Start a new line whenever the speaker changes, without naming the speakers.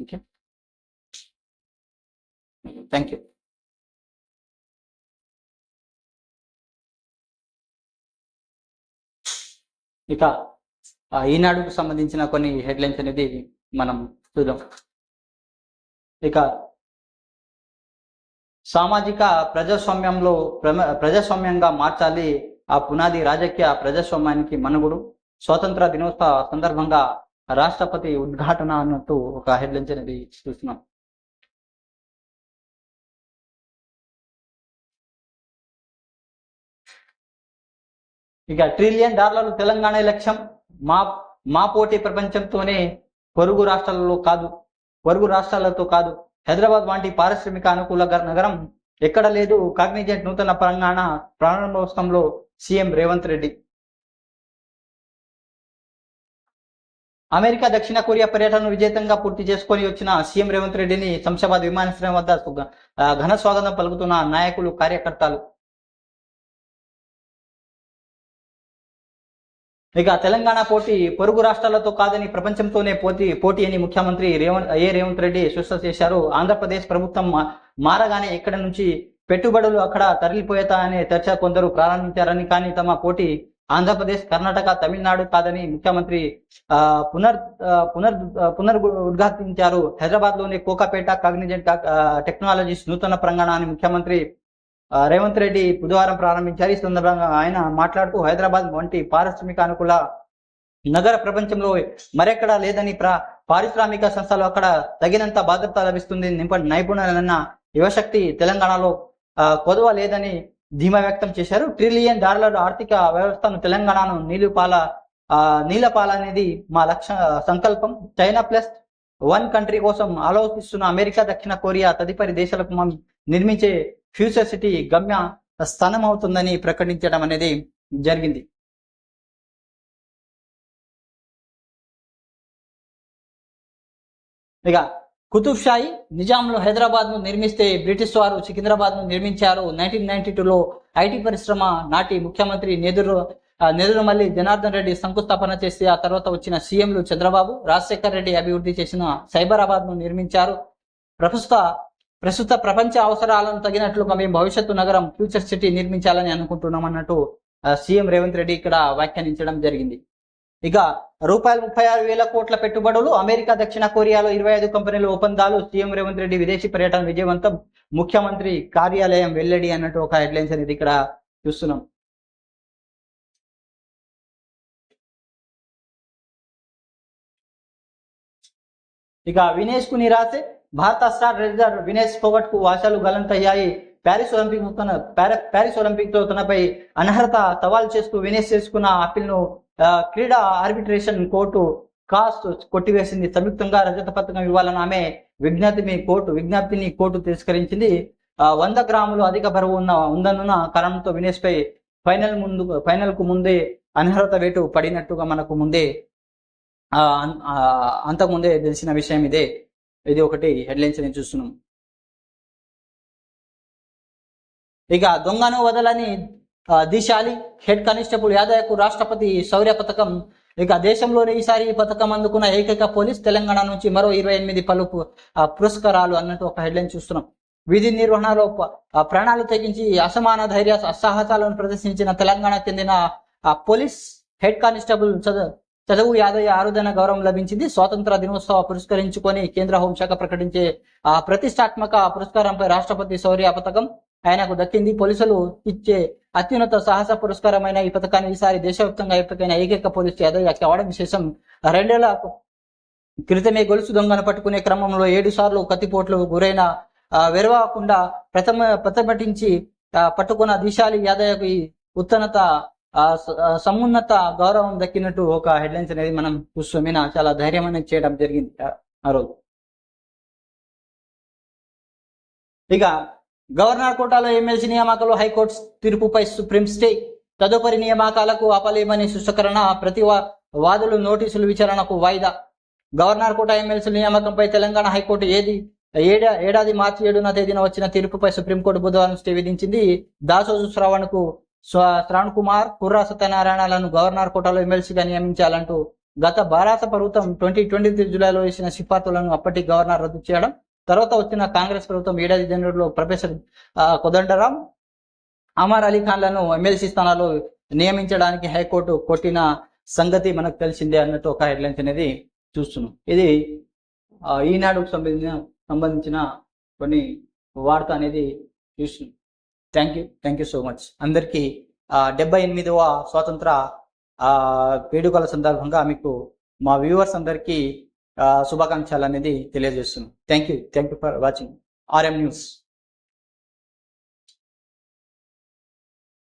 Okay thank you ఇక ఆ, ఈనాడుకు సంబంధించిన కొన్ని హెడ్లైన్స్ అనేది మనం చూద్దాం. ఇక సామాజిక ప్రజాస్వామ్యంలో ప్రమ- ప్రజాస్వామ్యంగా మార్చాలి ఆ పునాది రాజకీయ ప్రజాస్వామ్యానికి మనుగుడు స్వాతంత్ర దినోత్సవ సందర్భంగా రాష్ట్రపతి ఉద్ఘాటన అన్నట్టు ఒక హెడ్లైన్స్ అనేది చూస్తున్నాం. ఇక ట్రిలియన్ డాలర్లు తెలంగాణ లక్ష్యం మా మా పోటీ ప్రపంచంతోనే పొరుగు రాష్ట్రాలలో కాదు పొరుగు రాష్ట్రాలతో కాదు. హైదరాబాద్ వంటి పారిశ్రామిక అనుకూల నగరం ఎక్కడ లేదు. కాగ్నిజెంట్ నూతన తెలంగాణ ప్రారంభోత్సవంలో సీఎం రేవంత్ రెడ్డి. అమెరికా దక్షిణ కొరియా పర్యటనను విజేతంగా పూర్తి చేసుకొని వచ్చిన సీఎం రేవంత్ రెడ్డిని శంషాబాద్ విమానాశ్రయం వద్ద ఘన స్వాగతం పలుకుతున్న నాయకులు కార్యకర్తలు. ఇక తెలంగాణ పోటీ పొరుగు రాష్ట్రాలతో కాదని ప్రపంచంతోనే పోటీ పోటీ అని ముఖ్యమంత్రి రేవంత్ ఏ రేవంత్ రెడ్డి స్పష్టం చేశారు. ఆంధ్రప్రదేశ్ ప్రభుత్వం మారగానే ఇక్కడ నుంచి పెట్టుబడులు అక్కడ తరలిపోయేతా అనే చర్చ కొందరు ప్రారంభించారని కానీ తమ పోటీ ఆంధ్రప్రదేశ్ కర్ణాటక తమిళనాడు కాదని ముఖ్యమంత్రి ఆ, పునర్ పునర్ పునర్ ఉద్ఘాటించారు హైదరాబాద్లోని కోకాపేట కాగ్నిజెంట్ టెక్నాలజీస్ నూతన ప్రాంగణాన్ని ముఖ్యమంత్రి రేవంత్ రెడ్డి బుధవారం ప్రారంభించారు. ఈ సందర్భంగా ఆయన మాట్లాడుతూ హైదరాబాద్ వంటి పారిశ్రామిక అనుకూల నగర ప్రపంచంలో మరెక్కడా లేదని ప్ర పారిశ్రామిక సంస్థలు అక్కడ తగినంత భద్రత లభిస్తుంది. నింప నైపుణ్యాలన్న యువశక్తి తెలంగాణలో ఆ, కొదవ లేదని ధీమా వ్యక్తం చేశారు. ట్రిలియన్ డాలర్ల ఆర్థిక వ్యవస్థను తెలంగాణను నీలుపాల ఆ, నీలపాల అనేది మా లక్ష్య సంకల్పం. చైనా ప్లస్ వన్ కంట్రీ కోసం ఆలోచిస్తున్న అమెరికా దక్షిణ కొరియా తదుపరి దేశాలకు మనం నిర్మించే ఫ్యూచర్ సిటీ గమ్య స్థానం అవుతుందని ప్రకటించడం అనేది జరిగింది. ఇక కుతుబ్ షాయి నిజాంలో హైదరాబాద్ను నిర్మిస్తే బ్రిటిష్ వారు సికింద్రాబాద్ను నిర్మించారు. నైన్టీన్ నైన్టీ టూలో ఐటీ పరిశ్రమ నాటి ముఖ్యమంత్రి నెదురు నెదురుమల్లి జనార్దన్ రెడ్డి శంకుస్థాపన చేసి ఆ తర్వాత వచ్చిన సీఎంలు చంద్రబాబు రాజశేఖర్ రెడ్డి అభివృద్ధి చేసిన సైబరాబాద్ను నిర్మించారు. ప్రస్తుత ప్రస్తుత ప్రపంచ అవసరాలను తగినట్లుగా మేము భవిష్యత్తు నగరం ఫ్యూచర్ సిటీ నిర్మించాలని అనుకుంటున్నాం అన్నట్టు సీఎం రేవంత్ రెడ్డి ఇక్కడ వ్యాఖ్యానించడం జరిగింది. ఇక రూపాయలు ముప్పై ఆరు వేల కోట్ల పెట్టుబడులు అమెరికా దక్షిణ కొరియాలో ఇరవై ఐదు కంపెనీల ఒప్పందాలు సీఎం రేవంత్ రెడ్డి విదేశీ పర్యటన విజయవంతం ముఖ్యమంత్రి కార్యాలయం వెల్లడి అన్నట్టు ఒక హెడ్లైన్స్ అనేది ఇక్కడ చూస్తున్నాం. ఇక వినేష్కు నిరాశే భారత స్టార్ రైడర్ వినేష్ ఫోగట్కు ఆశలు గలంతయ్యాయి. ప్యారిస్ ఒలింపిక్ తన ప్యారిస్ ఒలింపిక్తో తనపై అనర్హత సవాల్ చేస్తూ వినేష్ చేసుకున్న అప్పీల్ను ఆ, క్రీడా ఆర్బిట్రేషన్ కోర్టు కాస్ట్ కొట్టివేసింది. సంయుక్తంగా రజత పథకం ఇవ్వాలని ఆమె విజ్ఞప్తిని కోర్టు విజ్ఞప్తిని కోర్టు తిరస్కరించింది. ఆ, వంద గ్రాములు అధిక బరువు ఉన్న ఉందన్న కారణంతో వినేష్ పై ఫైనల్ ముందు ఫైనల్కు ముందే అనర్హత వేటు పడినట్టుగా మనకు ముందే అంతకుముందే తెలిసిన విషయం ఇదే. ఇది ఒకటి హెడ్లైన్స్ నేను చూస్తున్నాం. ఇక దొంగను వదలని దిశాలి హెడ్ కానిస్టేబుల్ యాదయ్యకు రాష్ట్రపతి శౌర్య పథకం. ఇక దేశంలోనే ఈసారి ఈ పథకం అందుకున్న ఏకైక పోలీస్ తెలంగాణ నుంచి మరో ఇరవై ఎనిమిది పలు పురస్కారాలు అన్నట్టు ఒక హెడ్లైన్ చూస్తున్నాం. విధి నిర్వహణలో ప్రాణాలు తెగించి అసమాన ధైర్య సాహసాలను ప్రదర్శించిన తెలంగాణ చెందిన పోలీస్ హెడ్ కానిస్టేబుల్ చదువు చదువు యాదయ్య ఆరుదన గౌరవం లభించింది. స్వాతంత్ర దినోత్సవ పురస్కరించుకొని కేంద్ర హోంశాఖ ప్రకటించే ఆ ప్రతిష్టాత్మక పురస్కారంపై రాష్ట్రపతి శౌర్య పథకం. ఆయనకు దక్కింది పోలీసులు ఇచ్చే అత్యున్నత సాహస పురస్కారమైన ఈ పథకాన్ని ఈసారి దేశవ్యాప్తంగా ఎప్పటికైనా ఏకైక పోలీసు యాదయ్య కావడం విశేషం. రెండేళ్ళ క్రితమే గొలుసు దొంగను పట్టుకునే క్రమంలో ఏడు సార్లు కత్తిపోట్లు గురైన వెరవకుండా ప్రథమ ప్రతిభటించి పట్టుకున్న దిశాలి యాదయ్యకు ఈ ఉత్తనత సమున్నత గౌరవం దక్కినట్టు ఒక హెడ్లైన్స్ అనేది మనం చూస్తాం చాలా ధైర్యం అనేది చేయడం జరిగింది. ఆ రోజు. ఇక గవర్నర్ కోటాలో ఎమ్మెల్సీ నియామకాలు హైకోర్టు తీర్పుపై సుప్రీం స్టే. తదుపరి నియామకాలకు ఆపలేమని సుష్కరణ ప్రతి వాదులు నోటీసులు విచారణకు వాయిదా. గవర్నర్ కోట ఎమ్మెల్సీ నియామకంపై తెలంగాణ హైకోర్టు ఏది ఏడా ఏడాది మార్చి ఏడున తేదీన వచ్చిన తీర్పుపై సుప్రీంకోర్టు బుధవారం స్టే విధించింది. దాసోజు శ్రవణ్కు స్వ- శ్రవణ్ కుమార్ కుర్రా సత్యనారాయణలను గవర్నర్ కోటాలో ఎమ్మెల్సీగా నియమించాలంటూ గత భారత ప్రభుత్వం ట్వంటీ ట్వంటీ త్రీ జూలైలో వేసిన సిఫార్సులను అప్పటి గవర్నర్ రద్దు చేయడం తర్వాత వచ్చిన కాంగ్రెస్ ప్రభుత్వం ఏడాది జనవరిలో ప్రొఫెసర్ ఆ, అమర్ అలీ ఖాన్లను ఎమ్మెల్సీ స్థానాల్లో నియమించడానికి హైకోర్టు కొట్టిన సంగతి మనకు తెలిసిందే అన్నట్టు ఒక హెడ్లైన్స్ అనేది చూస్తున్నాం. ఇది ఈనాడుకు సంబంధించిన సంబంధించిన కొన్ని వార్త అనేది చూస్తున్నాం. Thank you thank you so much. అందరికీ డెబ్బై ఎనిమిదవ స్వాతంత్ర ఆ, వేడుకల సందర్భంగా మీకు మా వ్యూవర్స్ అందరికీ శుభాకాంక్షలు అనేది తెలియజేస్తున్నాం. Thank you thank you for watching RM news